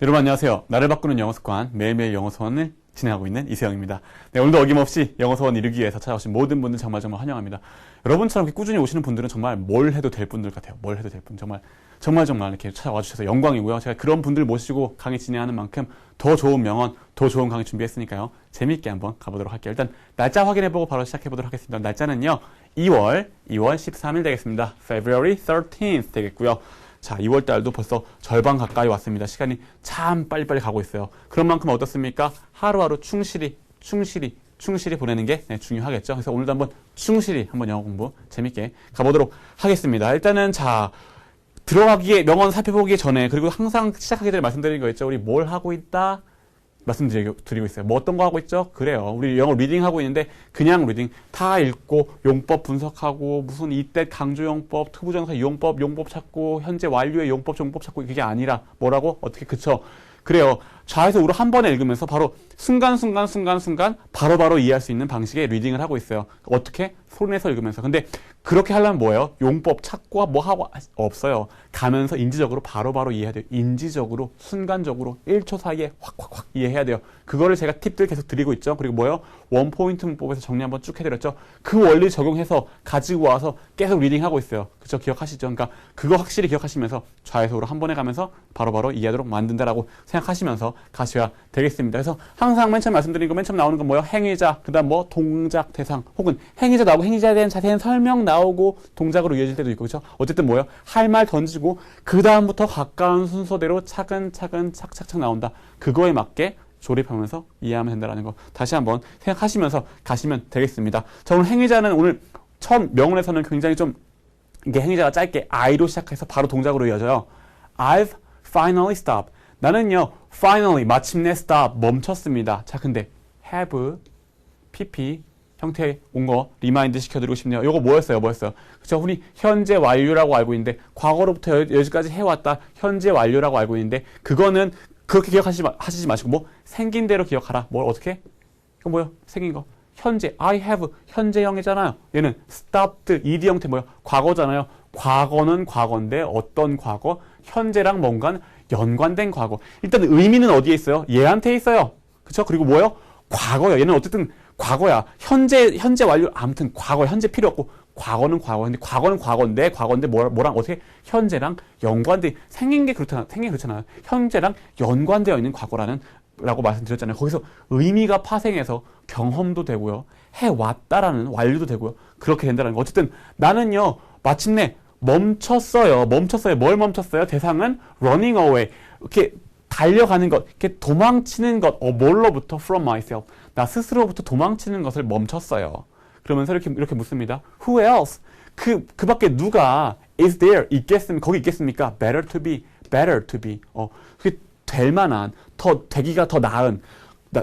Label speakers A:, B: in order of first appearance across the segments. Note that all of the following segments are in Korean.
A: 네, 여러분 안녕하세요. 나를 바꾸는 영어 습관 매일매일 영어 수원을 진행하고 있는 이세영입니다. 네, 오늘도 어김없이 영어 수원 이루기 위해서 찾아오신 모든 분들 정말 정말 환영합니다. 여러분처럼 이렇게 꾸준히 오시는 분들은 정말 뭘 해도 될 분들 같아요. 뭘 해도 될 분. 정말 정말 정말 이렇게 찾아와 주셔서 영광이고요. 제가 그런 분들 모시고 강의 진행하는 만큼 더 좋은 명언, 더 좋은 강의 준비했으니까요. 재미있게 한번 가보도록 할게요. 일단 날짜 확인해보고 바로 시작해보도록 하겠습니다. 날짜는요. 2월, 2월 13일 되겠습니다. February 13th 되겠고요. 자, 2월 달도 벌써 절반 가까이 왔습니다. 시간이 참 빨리빨리 가고 있어요. 그런 만큼 어떻습니까? 하루하루 충실히, 충실히, 충실히 보내는 게 네, 중요하겠죠. 그래서 오늘도 한번 충실히 한번 영어 공부 재밌게 가보도록 하겠습니다. 일단은 자, 들어가기에 명언 살펴보기 전에 그리고 항상 시작하기 전에 말씀드리는 거 있죠. 우리 뭘 하고 있다? 말씀드리고 있어요. 뭐 어떤 거 하고 있죠? 그래요. 우리 영어 리딩 하고 있는데 그냥 리딩 다 읽고 용법 분석하고 무슨 이때 강조 용법, 투부정사 용법, 용법 찾고 현재 완료의 용법, 정법 찾고 그게 아니라 뭐라고 어떻게 그쵸? 그래요. 좌에서 우로 한 번에 읽으면서 바로 순간순간 순간순간 바로바로 이해할 수 있는 방식의 리딩을 하고 있어요. 어떻게? 손에서 읽으면서. 근데 그렇게 하려면 뭐예요? 용법 찾고 뭐 하고 없어요. 가면서 인지적으로 바로 바로 이해해야 돼요. 인지적으로 순간적으로 1초 사이에 확확확 이해해야 돼요. 그거를 제가 팁들 계속 드리고 있죠. 그리고 뭐예요? 원포인트 문법에서 정리 한번 쭉 해드렸죠. 그 원리 적용해서 가지고 와서 계속 리딩하고 있어요. 그쵸? 기억하시죠? 그러니까 그거 확실히 기억하시면서 좌에서 우로 한 번에 가면서 바로바로 이해하도록 만든다라고 생각하시면서 가셔야 되겠습니다. 그래서 항상 맨 처음 말씀드린 거 맨 처음 나오는 건 뭐예요? 행위자, 그 다음 뭐 동작, 대상, 혹은 행위자 나오고 행위자에 대한 자세한 설명 나오고 동작으로 이어질 때도 있고, 그렇죠? 어쨌든 뭐예요? 할 말 던지고 그 다음부터 가까운 순서대로 차근차근 착착착 나온다. 그거에 맞게 조립하면서 이해하면 된다는 거 다시 한번 생각하시면서 가시면 되겠습니다. 자, 오늘 행위자는 오늘 처음 명언에서는 굉장히 좀 이게 행위자가 짧게 I로 시작해서 바로 동작으로 이어져요. I've finally stopped. 나는요, finally, 마침내 stop, 멈췄습니다. 자, 근데 have, pp 형태의 온거 리마인드 시켜드리고 싶네요. 요거 뭐였어요? 뭐였어요? 그쵸? 우리 현재 완료라고 알고 있는데, 과거로부터 여, 기까지 해왔다, 현재 완료라고 알고 있는데, 그거는 그렇게 기억하시지 마, 하시지 마시고, 뭐, 생긴 대로 기억하라. 뭘 어떻게? 이거 뭐요? 생긴 거. 현재, I have, 현재형이잖아요. 얘는 stopped, ed 형태 뭐요? 과거잖아요. 과거는 과거인데, 어떤 과거? 현재랑 뭔가 연관된 과거. 일단 의미는 어디에 있어요? 얘한테 있어요. 그쵸? 그리고 뭐요? 과거요. 얘는 어쨌든 과거야. 현재, 현재 완료, 아무튼 과거, 현재 필요 없고, 과거는 과거. 근데 과거는 과거인데, 과거인데 뭐, 뭐랑 어떻게 현재랑 연관돼, 생긴 게 그렇잖아. 생긴 게 그렇잖아요. 현재랑 연관되어 있는 과거라는, 라고 말씀드렸잖아요. 거기서 의미가 파생해서 경험도 되고요. 해왔다라는 완료도 되고요. 그렇게 된다는 거. 어쨌든 나는요, 마침내 멈췄어요. 멈췄어요. 뭘 멈췄어요? 대상은 running away. 이렇게 달려가는 것, 이렇게 도망치는 것, 어, 뭘로부터? from myself. 나 스스로부터 도망치는 것을 멈췄어요. 그러면서 이렇게, 이렇게 묻습니다. Who else? 그, 그 밖에 누가 is there? 있겠습니까? 거기 있겠습니까? better to be, better to be. 어, 그게 될 만한, 더, 되기가 더 나은.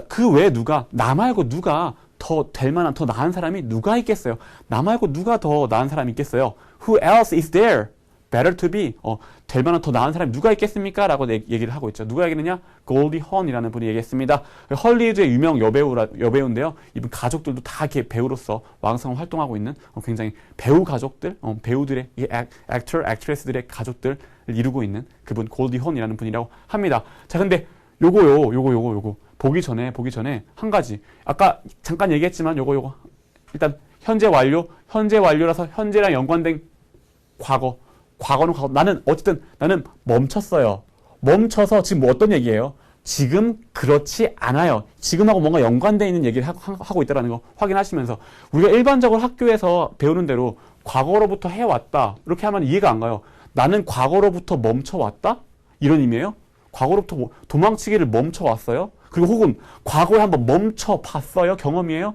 A: 그 외에 누가, 나 말고 누가 더 될 만한, 더 나은 사람이 누가 있겠어요? 나 말고 누가 더 나은 사람이 있겠어요? Who else is there? better to be 어, 될 만한 더 나은 사람이 누가 있겠습니까? 라고 얘기를 하고 있죠. 누가 얘기느냐? 골디 헌이라는 분이 얘기했습니다. 헐리우드의 유명 여배우라, 여배우인데요. 이분 가족들도 다 이렇게 배우로서 왕성 활동하고 있는 어, 굉장히 배우 가족들, 어, 배우들의 이 액, 액터, 액트레스들의 가족들을 이루고 있는 그분 골디 헌이라는 분이라고 합니다. 자, 근데 요거요, 요거, 요거, 요거 보기 전에 보기 전에 한 가지 아까 잠깐 얘기했지만 요거 요거 일단 현재 완료, 현재 완료라서 현재랑 연관된 과거 과거는 과거. 나는 어쨌든 나는 멈췄어요. 멈춰서 지금 뭐 어떤 얘기예요? 지금 그렇지 않아요. 지금하고 뭔가 연관되어 있는 얘기를 하고 있다는 거 확인하시면서 우리가 일반적으로 학교에서 배우는 대로 과거로부터 해왔다. 이렇게 하면 이해가 안 가요. 나는 과거로부터 멈춰왔다? 이런 의미예요? 과거로부터 뭐 도망치기를 멈춰왔어요? 그리고 혹은 과거에 한번 멈춰봤어요? 경험이에요?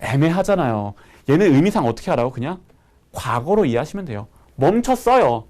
A: 애매하잖아요. 얘는 의미상 어떻게 알아요? 그냥 과거로 이해하시면 돼요. 멈췄어요.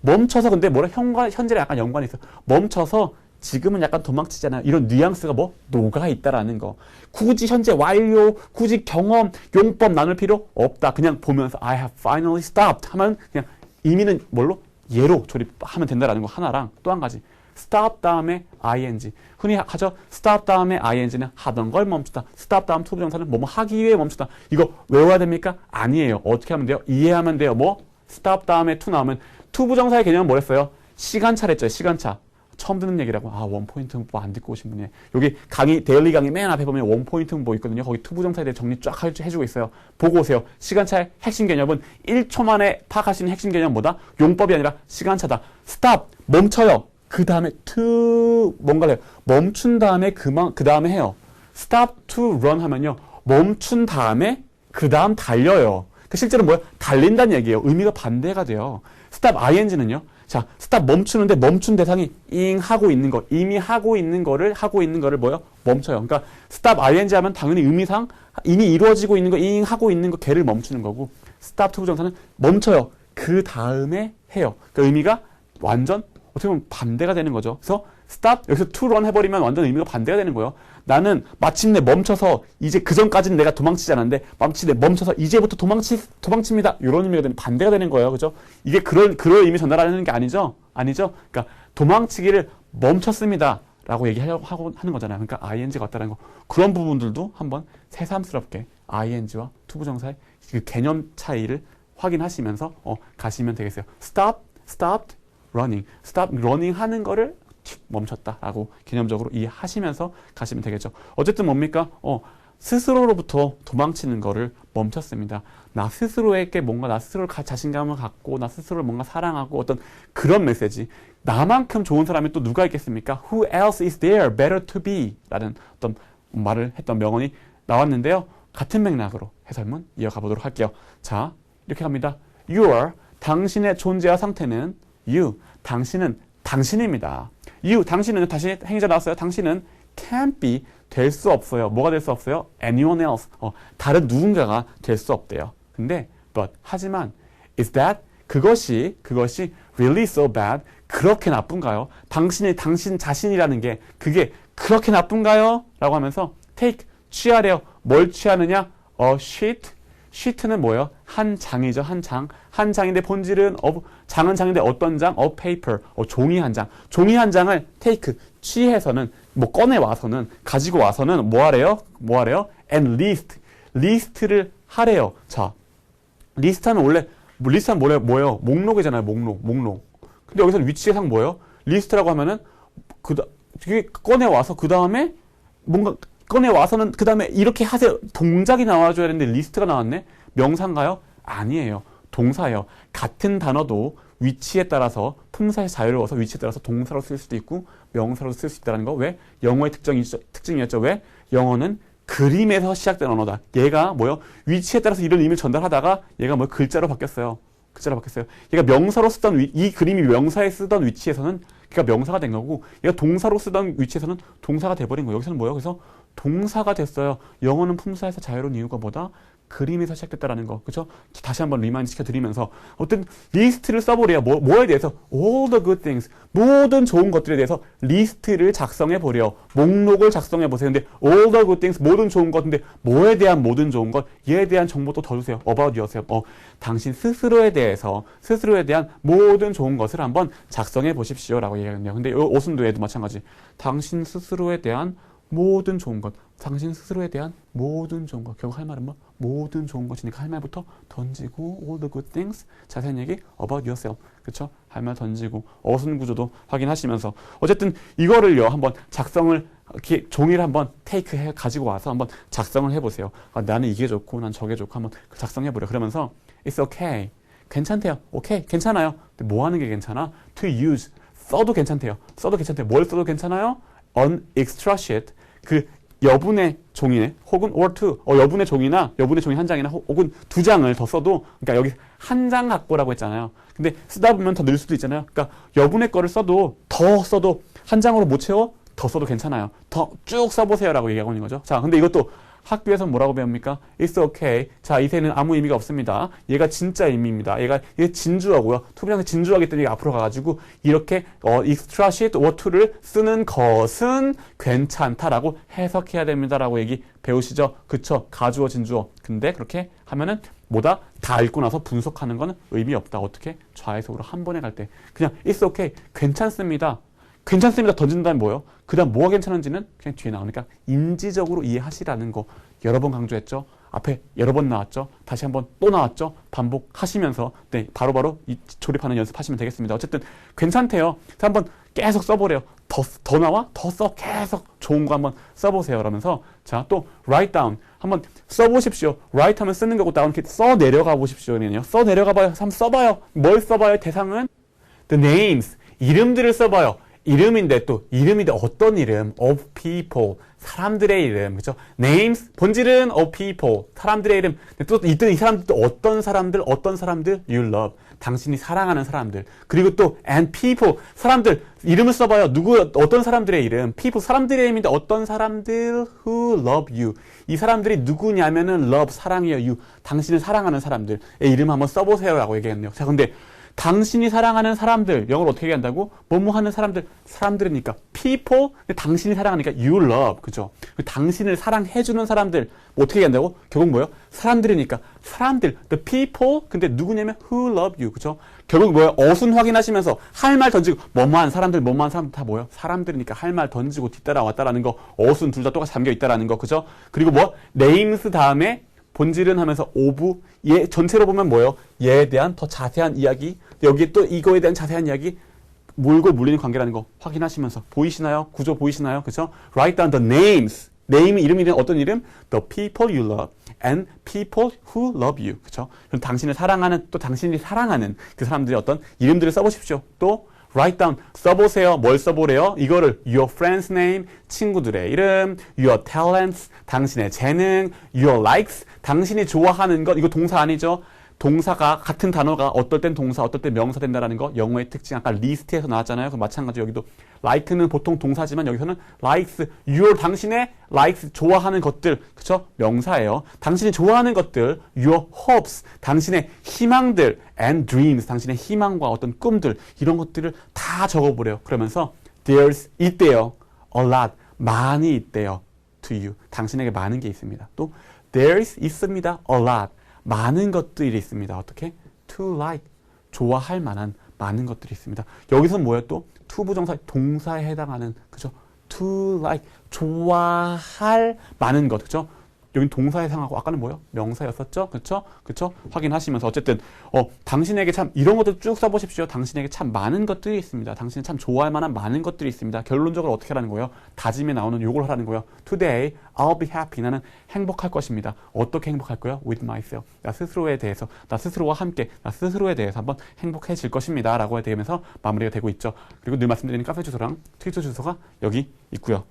A: 멈춰서 근데 뭐라 현관 현재랑 약간 연관이 있어. 멈춰서 지금은 약간 도망치잖아요. 이런 뉘앙스가 뭐 녹아 있다라는 거. 굳이 현재 완료, 굳이 경험, 용법 나눌 필요 없다. 그냥 보면서 I have finally stopped 하면 그냥 의미는 뭘로 예로 조립하면 된다라는 거 하나랑 또 한 가지 stop 다음에 ing. 흔히 하죠. stop 다음에 ing는 하던 걸 멈추다. stop 다음 투부 정사는 뭐뭐 하기 위해 멈추다. 이거 외워야 됩니까? 아니에요. 어떻게 하면 돼요? 이해하면 돼요. 뭐 stop 다음에 to 나오면 to 부정사의 개념은 뭐랬어요? 시간차랬죠. 시간차. 처음 듣는 얘기라고 아 원포인트 문법 안 듣고 오신 분이 여기 강의 데일리 강의 맨 앞에 보면 원포인트 문법 있거든요. 거기 투부정사에 대해 정리 쫙 해- 해주고 있어요. 보고 오세요. 시간차의 핵심 개념은 1초 만에 파악하시는 핵심 개념 뭐다? 용법이 아니라 시간차다. stop 멈춰요. 그 다음에 to 뭔가를 해요. 멈춘 다음에 그만 그 다음에 해요. stop to run 하면요. 멈춘 다음에 그 다음 달려요. 그 실제로 뭐야? 달린다는 얘기예요. 의미가 반대가 돼요. stop ing는요. 자, stop 멈추는데 멈춘 대상이 ing 하고 있는 거, 이미 하고 있는 거를 하고 있는 거를 뭐요? 멈춰요. 그러니까 stop ing 하면 당연히 의미상 이미 이루어지고 있는 거, ing 하고 있는 거 걔를 멈추는 거고 stop to 부정사는 멈춰요. 그 다음에 해요. 그러니까 의미가 완전 어떻게 보면 반대가 되는 거죠. 그래서 stop 여기서 to run 해버리면 완전 의미가 반대가 되는 거예요. 나는 마침내 멈춰서 이제 그 전까지는 내가 도망치지 않았는데 마침내 멈춰서 이제부터 도망치 도망칩니다. 이런 의미가 되는 반대가 되는 거예요. 그죠? 이게 그런 그런 의미 전달하는 게 아니죠. 아니죠. 그러니까 도망치기를 멈췄습니다. 라고 얘기하려고 하는 거잖아요. 그러니까 ing가 왔다는 거. 그런 부분들도 한번 새삼스럽게 ing와 투부정사의 그 개념 차이를 확인하시면서 어, 가시면 되겠어요. stop, stopped, running. stop running 하는 거를 틱 멈췄다라고 개념적으로 이해하시면서 가시면 되겠죠. 어쨌든 뭡니까? 어, 스스로로부터 도망치는 거를 멈췄습니다. 나 스스로에게 뭔가 나 스스로 가, 자신감을 갖고 나 스스로를 뭔가 사랑하고 어떤 그런 메시지. 나만큼 좋은 사람이 또 누가 있겠습니까? Who else is there better to be? 라는 어떤 말을 했던 명언이 나왔는데요. 같은 맥락으로 해설문 이어가 보도록 할게요. 자, 이렇게 갑니다. Your, 당신의 존재와 상태는 you, 당신은 당신입니다. you, 당신은 다시 행위자 나왔어요. 당신은 can't be, 될 수 없어요. 뭐가 될 수 없어요? anyone else, 어, 다른 누군가가 될 수 없대요. 근데, but, 하지만, is that, 그것이, 그것이 really so bad, 그렇게 나쁜가요? 당신이, 당신 자신이라는 게, 그게 그렇게 나쁜가요? 라고 하면서, take, 취하래요. 뭘 취하느냐? a sheet는 뭐예요? 한 장이죠, 한 장. 한 장인데 본질은 of, 장은 장인데 어떤 장? a paper, 어, 종이 한 장. 종이 한 장을 take, 취해서는 뭐 꺼내 와서는 가지고 와서는 뭐 하래요? 뭐 하래요? and list, 리스트를 하래요. 자, 리스트 하면 원래 뭐 리스트 하면 뭐래요? 뭐예요? 목록이잖아요, 목록, 목록. 근데 여기서는 위치상 뭐예요? 리스트라고 하면은 이게 꺼내 와서 그 다음에 뭔가 꺼내 와서는 그 다음에 이렇게 하세요. 동작이 나와줘야 되는데 리스트가 나왔네. 명사인가요? 아니에요. 동사예요. 같은 단어도 위치에 따라서 품사의 자유로워서 위치에 따라서 동사로 쓸 수도 있고 명사로 쓸 수 있다는 거. 왜? 영어의 특징이, 특징이었죠. 왜? 영어는 그림에서 시작된 언어다. 얘가 뭐요? 위치에 따라서 이런 의미를 전달하다가 얘가 뭐 글자로 바뀌었어요. 글자로 바뀌었어요. 얘가 명사로 쓰던 위, 이 그림이 명사에 쓰던 위치에서는 걔가 명사가 된 거고 얘가 동사로 쓰던 위치에서는 동사가 돼버린 거예요. 여기서는 뭐예요? 그래서 동사가 됐어요. 영어는 품사에서 자유로운 이유가 뭐다? 그림에서 시작됐다라는 거. 그렇죠? 다시 한번 리마인드 시켜드리면서 어떤 리스트를 써보래요. 뭐, 뭐에 대해서? all the good things. 모든 좋은 것들에 대해서 리스트를 작성해 보래요. 목록을 작성해 보세요. 근데 all the good things. 모든 좋은 것인데 뭐에 대한 모든 좋은 것? 얘에 대한 정보도 더 주세요. about yourself. 어, 당신 스스로에 대해서 스스로에 대한 모든 좋은 것을 한번 작성해 보십시오 라고 얘기하거든요. 근데 이 오순도에도 마찬가지. 당신 스스로에 대한 모든 좋은 것, 당신 스스로에 대한 모든 좋은 것. 결국 할 말은 뭐? 모든 좋은 것이니까 할 말부터 던지고 all the good things. 자세한 얘기 about yourself. 그쵸? 할 말 던지고 어순 구조도 확인하시면서 어쨌든 이거를요 한번 작성을 이렇게 종이를 한번 테이크 해 가지고 와서 한번 작성을 해보세요. 아, 나는 이게 좋고 난 저게 좋고 한번 작성해보려. 그러면서 it's okay. 괜찮대요. 오케이. 괜찮아요. 근데 뭐 하는 게 괜찮아? to use. 써도 괜찮대요. 써도 괜찮대요. 뭘 써도 괜찮아요? on extra sheet. 그 여분의 종이네 혹은 or two 어, 여분의 종이나 여분의 종이 한 장이나 혹- 혹은 두 장을 더 써도 그러니까 여기 한 장 갖고라고 했잖아요. 근데 쓰다 보면 더 늘 수도 있잖아요. 그러니까 여분의 거를 써도 더 써도 한 장으로 못 채워 더 써도 괜찮아요. 더 쭉 써보세요라고 얘기하고 있는 거죠. 자, 근데 이것도 학교에서 뭐라고 배웁니까? It's okay. 자, 이세는 아무 의미가 없습니다. 얘가 진짜 의미입니다. 얘가 얘 진주하고요. 투비랑서 진주하기 때문에 앞으로 가가지고 이렇게 어, extra sheet or to를 쓰는 것은 괜찮다라고 해석해야 됩니다라고 얘기 배우시죠? 그쵸? 가주어 진주어. 근데 그렇게 하면은 뭐다? 다 읽고 나서 분석하는 건 의미 없다. 어떻게? 좌에서으로 한 번에 갈 때. 그냥 it's okay. 괜찮습니다. 괜찮습니다. 던진 다음에 뭐예요? 그 다음 뭐가 괜찮은지는 그냥 뒤에 나오니까 인지적으로 이해하시라는 거 여러 번 강조했죠. 앞에 여러 번 나왔죠. 다시 한번 또 나왔죠. 반복하시면서 네 바로바로 이 조립하는 연습하시면 되겠습니다. 어쨌든 괜찮대요. 그래서 한번 계속 써보래요. 더, 더 나와? 더 써? 계속 좋은 거 한번 써보세요. 그러면서 자 또 write down 한번 써보십시오. write 하면 쓰는 거고 down 이렇게 써 내려가 보십시오. 써 내려가 봐요. 한번 써봐요. 뭘 써봐요? 대상은 the names 이름들을 써봐요. 이름인데 또 이름인데 어떤 이름? of people. 사람들의 이름. 그죠? names. 본질은 of people. 사람들의 이름. 근데 또 이때 이 사람들 또 어떤 사람들? 어떤 사람들? You love. 당신이 사랑하는 사람들. 그리고 또 and people. 사람들. 이름을 써봐요. 누구 어떤 사람들의 이름? People. 사람들의 이름인데 어떤 사람들? Who love you. 이 사람들이 누구냐면은 love 사랑이에요. You. 당신을 사랑하는 사람들의 이름 한번 써보세요라고 얘기했네요. 자 근데 당신이 사랑하는 사람들 영어로 어떻게 얘기한다고? 뭐뭐 하는 사람들 사람들이니까 people 당신이 사랑하니까 you love 그죠? 당신을 사랑해주는 사람들 뭐 어떻게 얘기한다고? 결국 뭐예요? 사람들이니까 사람들 the people 근데 누구냐면 who love you 그죠? 결국 뭐예요? 어순 확인하시면서 할 말 던지고 뭐뭐 한 사람들 뭐뭐 한 사람들 다 뭐예요? 사람들이니까 할 말 던지고 뒤따라 왔다라는 거 어순 둘 다 똑같이 담겨 있다라는 거 그죠? 그리고 뭐 names 다음에 본질은 하면서 오브 얘 전체로 보면 뭐예요? 얘에 대한 더 자세한 이야기 여기에 또 이거에 대한 자세한 이야기 몰고 물리는 관계라는 거 확인하시면서 보이시나요? 구조 보이시나요? 그죠? Write down the names. 네임이 이름이 어떤 이름? The people you love and people who love you. 그죠? 그럼 당신을 사랑하는 또 당신이 사랑하는 그 사람들의 어떤 이름들을 써보십시오. 또 write down 써보세요. 뭘 써보래요? 이거를 your friend's name 친구들의 이름, your talents 당신의 재능, your likes 당신이 좋아하는 것 이거 동사 아니죠? 동사가 같은 단어가 어떨 땐 동사, 어떨 땐 명사 된다라는 거 영어의 특징 아까 리스트에서 나왔잖아요. 그 마찬가지 여기도 like는 보통 동사지만 여기서는 likes, your 당신의 likes 좋아하는 것들 그쵸? 명사예요. 당신이 좋아하는 것들 your hopes 당신의 희망들 and dreams 당신의 희망과 어떤 꿈들 이런 것들을 다 적어 보래요. 그러면서 there's 있대요. a lot 많이 있대요. to you 당신에게 많은 게 있습니다. 또 there's 있습니다. a lot 많은 것들이 있습니다. 어떻게? to like 좋아할 만한 많은 것들이 있습니다. 여기서 뭐예요 또? to 부정사 동사에 해당하는 그죠? to like 좋아할 많은 것 그죠? 여기 동사에 해당하고 아까는 뭐요? 명사였었죠? 그쵸? 그쵸? 확인하시면서 어쨌든 어 당신에게 참 이런 것들 쭉 써보십시오. 당신에게 참 많은 것들이 있습니다. 당신이 참 좋아할 만한 많은 것들이 있습니다. 결론적으로 어떻게 하라는 거예요? 다짐에 나오는 요걸 하라는 거예요. Today I'll be happy. 나는 행복할 것입니다. 어떻게 행복할 거예요? With myself. 나 스스로에 대해서 나 스스로와 함께 나 스스로에 대해서 한번 행복해질 것입니다. 라고 되면서 마무리가 되고 있죠. 그리고 늘 말씀드리는 카페 주소랑 트위터 주소가 여기 있고요.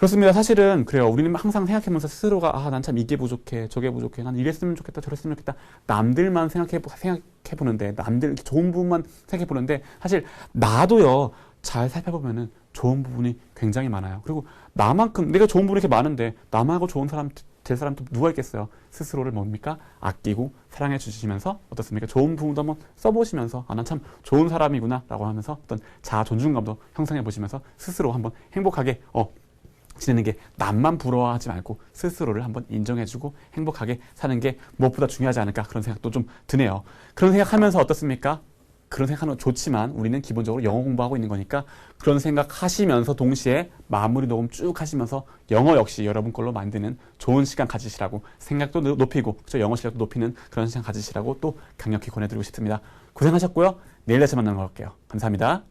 A: 그렇습니다. 사실은 그래요. 우리는 항상 생각해보면서 스스로가 아, 난 참 이게 부족해, 저게 부족해, 난 이랬으면 좋겠다, 저랬으면 좋겠다. 남들만 생각해 생각해 보는데 남들 좋은 부분만 생각해 보는데 사실 나도요 잘 살펴보면은 좋은 부분이 굉장히 많아요. 그리고 나만큼 내가 좋은 부분이 이렇게 많은데 남하고 좋은 사람 될 사람 또 누가 있겠어요? 스스로를 뭡니까 아끼고 사랑해 주시면서 어떻습니까? 좋은 부분도 한번 써보시면서 아 난 참 좋은 사람이구나 라고 하면서 어떤 자아 존중감도 형성해 보시면서 스스로 한번 행복하게 어 지내는 게 남만 부러워하지 말고 스스로를 한번 인정해주고 행복하게 사는 게 무엇보다 중요하지 않을까 그런 생각도 좀 드네요. 그런 생각하면서 어떻습니까? 그런 생각하는 건 좋지만 우리는 기본적으로 영어 공부하고 있는 거니까 그런 생각 하시면서 동시에 마무리 녹음 쭉 하시면서 영어 역시 여러분 걸로 만드는 좋은 시간 가지시라고 생각도 높이고 그렇죠? 영어 실력도 높이는 그런 시간 가지시라고 또 강력히 권해드리고 싶습니다. 고생하셨고요. 내일 다시 만나는 거 할게요. 감사합니다.